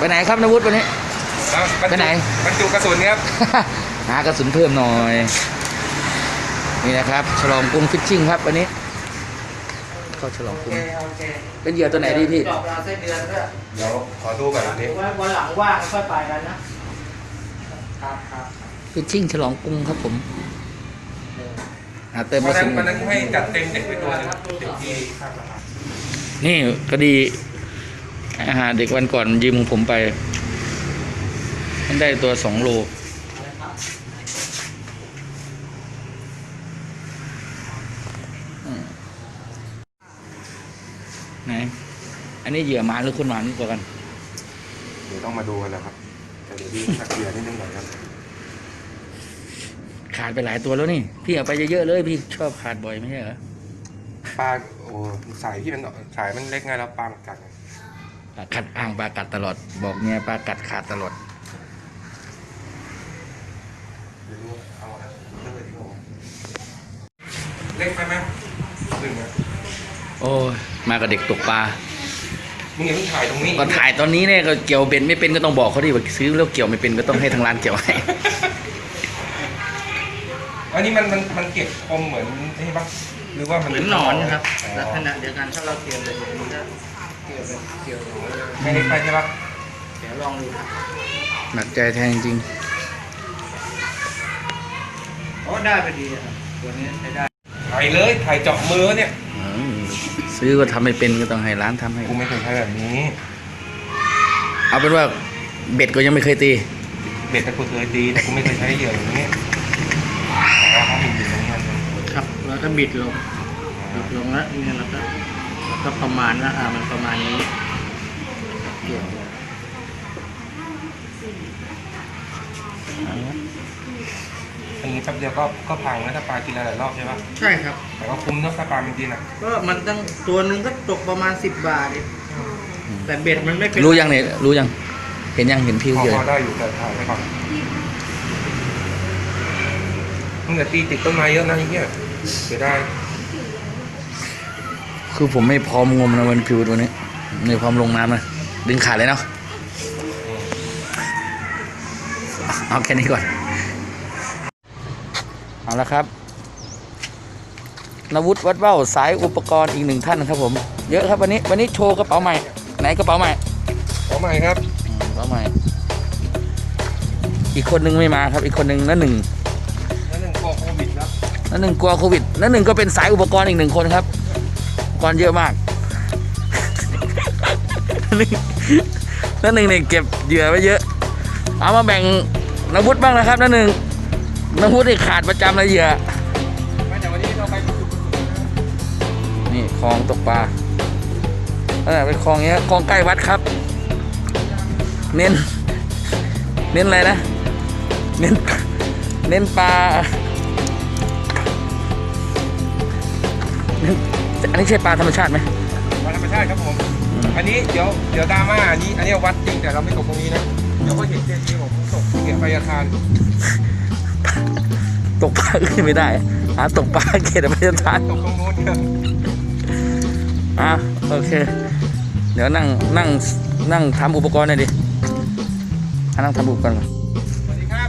ไปไหนครับนวุฒิวันนี้แล้วบรรไปจุไหน บรรจุกระสุนครับ หากระสุนเพิ่มหน่อย นี่นะครับ ฉลองกรุงฟิชชิ่งครับวันนี้ เข้าฉลองกรุงเป็นเหยื่อตัวไหนดีพี่ ดอกเราไส้เดือนด้วยเดี๋ยวขอดูก่อนนี้ไว้วันหลังว่างค่อยไปกันนะ ครับครับฟิชชิ่งฉลองกรุงครับผมหาเติมกวัระนนั้สุนนวันนั้นให้จัดเต็มเด็กไปตัวหนึงเด็กที่ข้างสะพานนี่ก็ดี อาหารเด็กวันก่อนยืมของผมไป มันได้ตัวสองโลไหน อันนี้เหยื่อหมาหรือคนหมานี่กว่ากัน เดี๋ยวต้องมาดูกันแล้วครับ แต่เดี๋ยวดีสักเดียวนิดนึงหน่อยครับ ขาดไปหลายตัวแล้วนี่ พี่เอาไปเยอะๆเลยพี่ชอบขาดบ่อยไม่ใช่เหรอ ปลา โอ้ สายที่มันสายมันเล็กไงแล้วปลามันกัดไง ปลากัดอ่างปลากัดตลอด บอกเนี่ยปลากัดขาดตลอดเดี๋ยวดูเอาอะเรื่องอะไรที่ผมเล็กไปไหมหนึ่งอะโอ้ยมากับเด็กตกปลามึงอย่าเพิ่งถ่ายตรงนี้ก็ถ่ายตอนนี้เนี่ยก็เกี่ยวเบ็ดไม่เป็นก็ต้องบอกเขาดิว่าซื้อแล้วเกี่ยวไม่เป็นก็ต้องให้ทางร้านเกี่ยวให้อันนี้มันมันมันเก็บคมเหมือนนี่ปะหรือว่ามันเหมือนหนอนครับอ๋อลักษณะเดียวกันถ้าเราเกี่ยวเลยมันจะ เกี่ยวเป็นเกี่ยวหนอนเลยไม่เล็กไปใช่ปะเดี๋ยวลองดูครับหนักใจแทนจริงโอ้ได้พอดีครับตัวนี้ใช้ได้ถ่ายเลยไถเจาะมือเนี่ยเออซื้อก็ทำไม่เป็นก็ต้องให้ร้านทำให้ กูไม่เคยใช้แบบนี้ เอาเป็นว่าเบ็ดก็ยังไม่เคยตี เบ็ดแต่กูเคยตีแต่กูไม่เคยใช้เหยื่ออย่างนี้อ๋อเขามีอยู่ตรงนี้อันหนึงครับ แล้วก็บิดลงบิดลงแล้วนี่แล้วก็ ก็ประมาณว่าอ่ามันประมาณนี้เกี่ยวเลยอันนี้แป๊บเดียวก็ก็พังแล้วถ้าปลากินหลายๆรอบใช่ปะใช่ครับ แต่ก็คุ้มเนอะถ้าปลามันกินอะก็มันตั้งตัวหนึ่งก็ตกประมาณสิบบาทเองแต่เบ็ดมันไม่เป็นรู้ยังเนี่ยรู้ยัง เห็นยังเห็นพิวพอเหยื่อพอได้อยู่แต่ถ่ายไปก่อนมึงอย่าตีติดต้นไม้เยอะนะไอ้เหี้ยเสียดาย คือผมไม่พร้อมงมนะวันพิวตัวนี้ไม่พร้อมลงน้ำนะดึงขาดเลยเนาะเอาแค่นี้ก่อน เอาละครับนวุฒิวัดเบ้าสายอุปกรณ์อีกหนึ่งท่านครับผม เยอะครับวันนี้ วันนี้โชว์กระเป๋าใหม่ ไหนกระเป๋าใหม่ขอใหม่ครับอืมกระเป๋าใหม่ อีกคนนึงไม่มาครับ อีกคนนึงนั่นหนึ่งแล้วหนึ่งกลัวโควิดครับนั่นหนึ่งกลัวโควิดนั่นหนึ่งก็เป็นสายอุปกรณ์อีกหนึ่งคนครับอุป กรณ์เยอะมากนั่นหนึ่งเนี่ยเก็บเหยื่อไว้เยอะ เอามาแบ่งนักวุฒิบ้างนะครับนั่นหนึ่งนักวุฒินี่ขาดประจำเลยเหยื่อนี่คลองตกปลานั่นแหละเป็นคลองเงี้ยคลองใกล้วัดครับ เน้น เน้นอะไรนะ เน้น เน้นปลา เน้น อันนี้ใช่ปลาธรรมชาติไหมวันธรรมชาติครับผม อันนี้เดี๋ยวเดี๋ยวดราม่าอันนี้ อันนี้วัดจริงแต่เราไม่ตกตรงนี้นะเดี๋ยวก็เห็นเจดีผมตกเขียนพยาคารตกปลาอื่นไม่ได้หาตกปลาเขตอภัยทานตกตรงนู้นครับอะโอเค เดี๋ยวนั่งนั่งนั่งทำอุปกรณ์หน่อยดิอะนั่งทำอุปกรณ์ก่อนสวัสดีครับ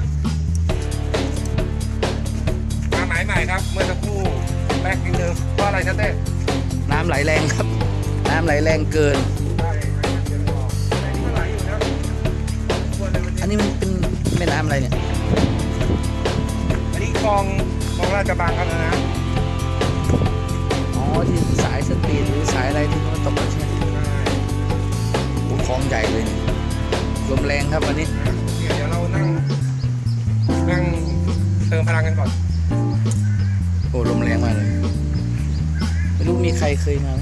มาหมายใหม่ครับ เมื่อสักครู่แรกนิดนึงว่าอะไรนะเต้น้ำไหลแรงครับ น้ำไหลแรงเกินได้เดี๋ยวรอแต่นี่มันไหลอยู่นะควรเลยวันนี้อันนี้มันเป็นแม่น้ำอะไรเนี่ย อันนี้คลองคลองราชบังครับนะอ๋อที่สายสตรีทหรือสายอะไรที่มันตกกันใช่ไหมโอ้คลองใหญ่เลยนี่ลมแรงครับวันนี้ เดี๋ยวเรานั่งนั่งเติมพลังกันก่อน โอ้ลมแรงมากเลย ไม่รู้มีใครเคยมาไหม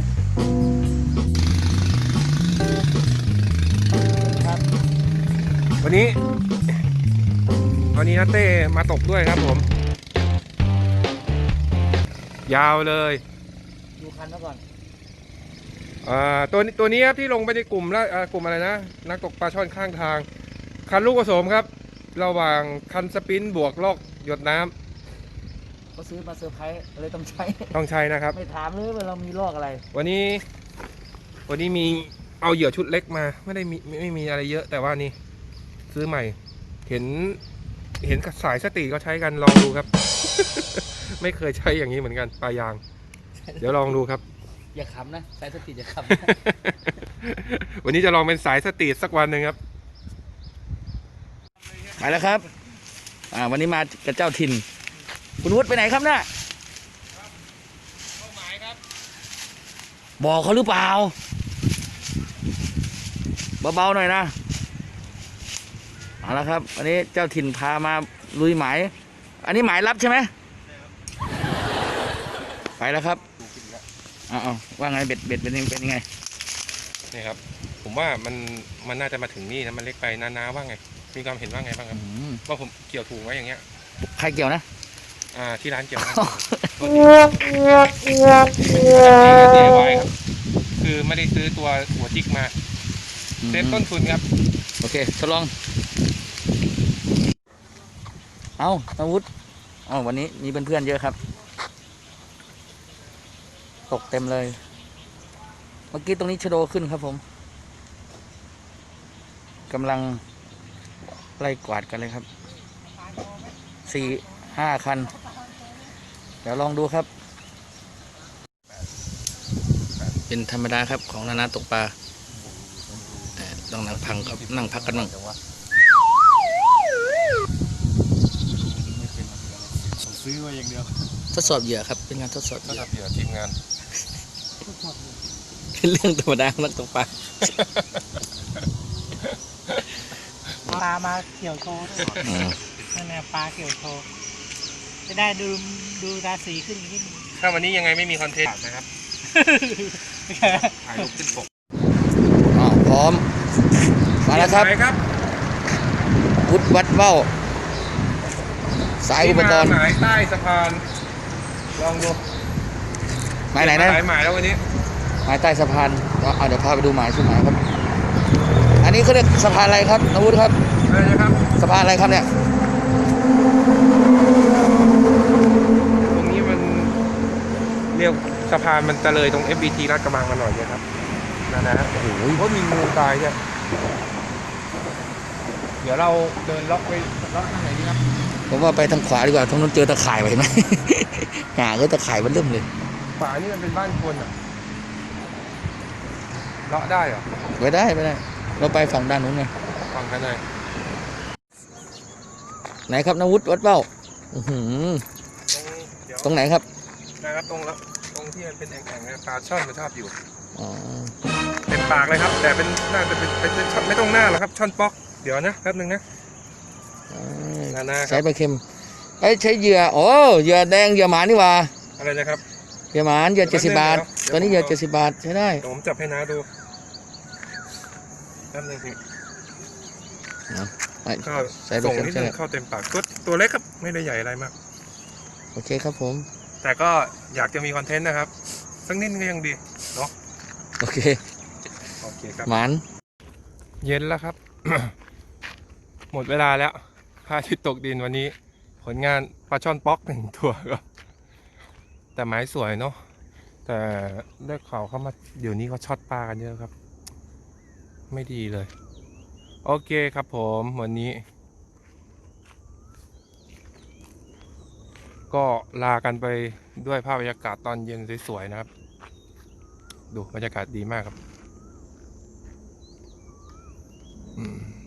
ครับ วันนี้ วันนี้นัตเต้มาตกด้วยครับผม ยาวเลย ดูคันมาก่อนอ่าตัวนี้ตัวนี้ครับที่ลงไปในกลุ่มแล้วอ่ากลุ่มอะไรนะ นักตกปลาช่อนข้างทาง คันลูกผสมครับ ระหว่างคันสปินบวกลอกหยดน้ำ เขาซื้อมาเซอร์ไพรส์เลยต้องใช้ ต้องใช้นะครับ ไม่ถามเลยว่าเรามีลอกอะไร วันนี้ วันนี้มีเอาเหยื่อชุดเล็กมา ไม่ได้มีไม่ไม่มีอะไรเยอะ แต่ว่านี่ ซื้อใหม่ เห็น เห็นสายสตรีก็ใช้กันลองดูครับ ไม่เคยใช้อย่างนี้เหมือนกันปลายาง เดี๋ยวลองดูครับ อย่าขำนะสายสติอย่าขวันนี้จะลองเป็นสายสตรีทสักวันหนึ่งครับำไปแล้วครับ อ่า วันนี้มากับเจ้าถิ่น คุณวุฒิไปไหนครับน่ะบอกเขาหรือเปล่า เบาๆหน่อยนะ เอาละครับวันนี้เจ้าถิ่นพามาลุยหมาย อันนี้หมายรับใช่ไหมไปแล้วครับเอาเอาว่าไงเบ็ดเบ็ดเป็นยังเป็นยังไง นี่ครับ ผมว่ามันมันน่าจะมาถึงนี่นะมันเล็กไปนาๆว่าไง มีความเห็นว่าไงบ้างครับอืมว่าผมเกี่ยวถูกไว้อย่างเงี้ย ใครเกี่ยวนะ อ่าที่ร้านเกี่ยวนะ DIY ครับคือไม่ได้ซื้อตัวหัวจิกมาเซฟต้นทุนครับ โอเคทดลอง เอาอาวุธเอาวันนี้มีเพื่อนๆเยอะครับ ตกเต็มเลย เมื่อกี้ตรงนี้ชะโดขึ้นครับผมกำลังไล่กวาดกันเลยครับสี่ ห้าคัน เดี๋ยวลองดูครับ เป็นธรรมดาครับของนานาตกปลาเอ่อต้องนั่งพังครับนั่งพักกันบ้างซื้อมาอย่างเดียวทดสอบเหยื่อครับ เป็นงานทดสอบเหก็ยื่อทำเกี่ยวกับทีมงานเป็นเรื่องธรรมดาของนักตกปลาปลามาเกี่ยวโชว์ด้วยนั่นแหละปลาเกี่ยวโชว์ จะได้ดูดูราศีขึ้นอีกนิดนึง ถ้าวันนี้ยังไงไม่มีคอนเทนต์นะครับถ่ายรูปขึ้นปกอ๋อพร้อม มาแล้วครับ ไปครับวุฒวัดเว้า สายอุปกรณ์หมายใต้สะพาน ลองดูหมายไหนนะ หลายหมายแล้ววันนี้ หมายใต้สะพานเอาเอาเดี๋ยวพาไปดูหมายชื่อหมายครับ อันนี้เขาเรียกสะพานอะไรครับนวุฒิครับ อะไรนะครับ สะพานอะไรครับเนี่ย ตรงนี้มันเรียก สะพานมันจะเลยตรง FBT ลาดกระบังมาหน่อยเลยครับนั่นนะฮะโอ้โหเพราะมีงูตายเนี่ยเดี๋ยวเราเดินล็อกไปล็อกทางไหนดีครับผมว่าไปทางขวาดีกว่าตรงนั้นเจอตะข่ายไว้เห็นไหมหาก็ตะข่ายมันเริ่มเลยฝานี่มันเป็นบ้านคนอะเลาะได้เหรอไปได้ไปได้ เราไปฝั่งด้านนู้นไงฟังกันหน่อยไหนครับนวุฒิวัดเว้าอื้อหือตรงเดี๋ยวตรงไหนครับนะครับตรงแล้วต รงที่มันเป็นแอ่งๆเนี่ยปลาช่อนมันชอบอยู่อ๋อเต็มปากเลยครับ แต่เป็นน่าจะเป็นเป็นเป็นช่อนไม่ต้องหน้าหรอกครับช่อนป๊อกเดี๋ยวนะแป๊บนึงนะอ๋อนานาคใช้รับปลาเค็มไอ้ยใช้เหยื่อโอ้เหยื่อแดงเหยื่อหมานี่หว่าอะไรนะครับ เหยื่อหมานเหยื่อเดี๋เจ็ยวดสิบบาทแป๊บนึงตัวนี้เหยื่อเดี๋เจ็ยวดสิบบาทใช้ได้เดี๋ยวผมจับให้น้าดูแป๊บนึงพี่ไอ้ก็ใส่ปลาส่งเค็มนิดใช่นึไหงมเข้าเต็มปากตัวตัวเล็กครับไม่ได้ใหญ่อะไรมาก โอเคครับผม แต่ก็อยากจะมีคอนเทนต์นะครับ สักนิดนึงก็ยังดีเนาะโอเคโอเคครับหมานเย็นแล้วครับ หมดเวลาแล้วพระอาทิตย์ตกดินวันนี้ ผลงานปลาช่อนป๊อกหนึ่งตัวครับแต่ไม้สวยเนาะแต่ได้ข่าวเขามาเดี๋ยวนี้เขาช็อตปลากันเยอะครับ ไม่ดีเลย โอเคครับผมวันนี้ ก็ลากันไปด้วยภาพบรรยากาศตอนเย็นสวยๆนะครับ ดูบรรยากาศดีมากครับ อืม